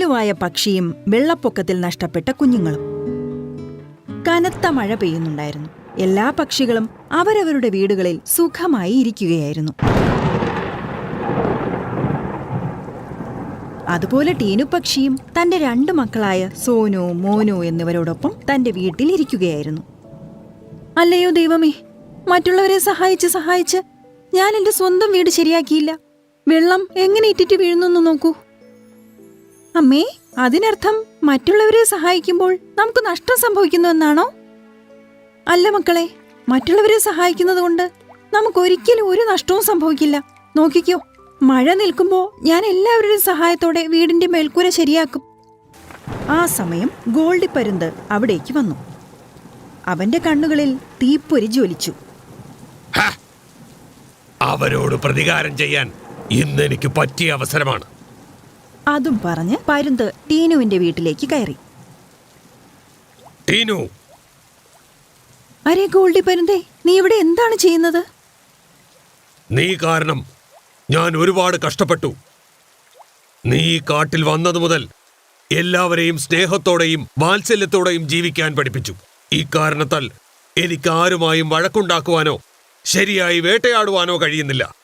സാലുവായ പക്ഷിയും വെള്ളപ്പൊക്കത്തിൽ നഷ്ടപ്പെട്ട കുഞ്ഞുങ്ങളും. കനത്ത മഴ പെയ്യുന്നുണ്ടായിരുന്നു. എല്ലാ പക്ഷികളും അവരവരുടെ വീടുകളിൽ സുഖമായി ഇരിക്കുകയായിരുന്നു. അതുപോലെ ടീനു പക്ഷിയും തന്റെ രണ്ട് മക്കളായ സോനു മോനു എന്നിവരോടൊപ്പം തന്റെ വീട്ടിൽ ഇരിക്കുകയായിരുന്നു. അല്ലയോ ദൈവമേ മറ്റുള്ളവരെ സഹായിച്ച് സഹായിച്ച് ഞാൻ എന്റെ സ്വന്തം വീട് ശരിയാക്കിയില്ല. വെള്ളം എങ്ങനെ ഇറ്റിറ്റ് വീഴുന്നെന്ന് നോക്കൂ. അമ്മേ അതിനർത്ഥം മറ്റുള്ളവരെ സഹായിക്കുമ്പോൾ നമുക്ക് നഷ്ടം സംഭവിക്കുന്നു എന്നാണോ? അല്ല മക്കളെ മറ്റുള്ളവരെ സഹായിക്കുന്നത് കൊണ്ട് നമുക്ക് ഒരിക്കലും ഒരു നഷ്ടവും സംഭവിക്കില്ല. നോക്കിക്കോ മഴ നിൽക്കുമ്പോൾ ഞാൻ എല്ലാവരുടെയും സഹായത്തോടെ വീടിന്റെ മേൽക്കൂര ശരിയാക്കും. ആ സമയം ഗോൾഡി പരുന്ത് അവിടേക്ക് വന്നു. അവന്റെ കണ്ണുകളിൽ തീപ്പൊരി ജ്വലിച്ചു. അവരോട് പ്രതികാരം ചെയ്യാൻ ഇന്ന് എനിക്ക് പറ്റിയ അവസരമാണ്. അതും പറഞ്ഞ് പരുന്ത് ടീനുവിന്റെ വീട്ടിലേക്ക് കയറി. ടീനു. അരേ ഗോൾഡി പരുന്തേ നീ ഇവിടെ എന്താണ് ചെയ്യുന്നത്? നീ കാരണം ഞാൻ ഒരുപാട് കഷ്ടപ്പെട്ടു. നീ ഈ കാട്ടിൽ വന്നത് മുതൽ എല്ലാവരെയും സ്നേഹത്തോടെയും വാത്സല്യത്തോടെയും ജീവിക്കാൻ പഠിപ്പിച്ചു. ഈ കാരണത്താൽ എനിക്ക് ആരുമായും വഴക്കുണ്ടാക്കുവാനോ ശരിയായി വേട്ടയാടുവാനോ കഴിയുന്നില്ല.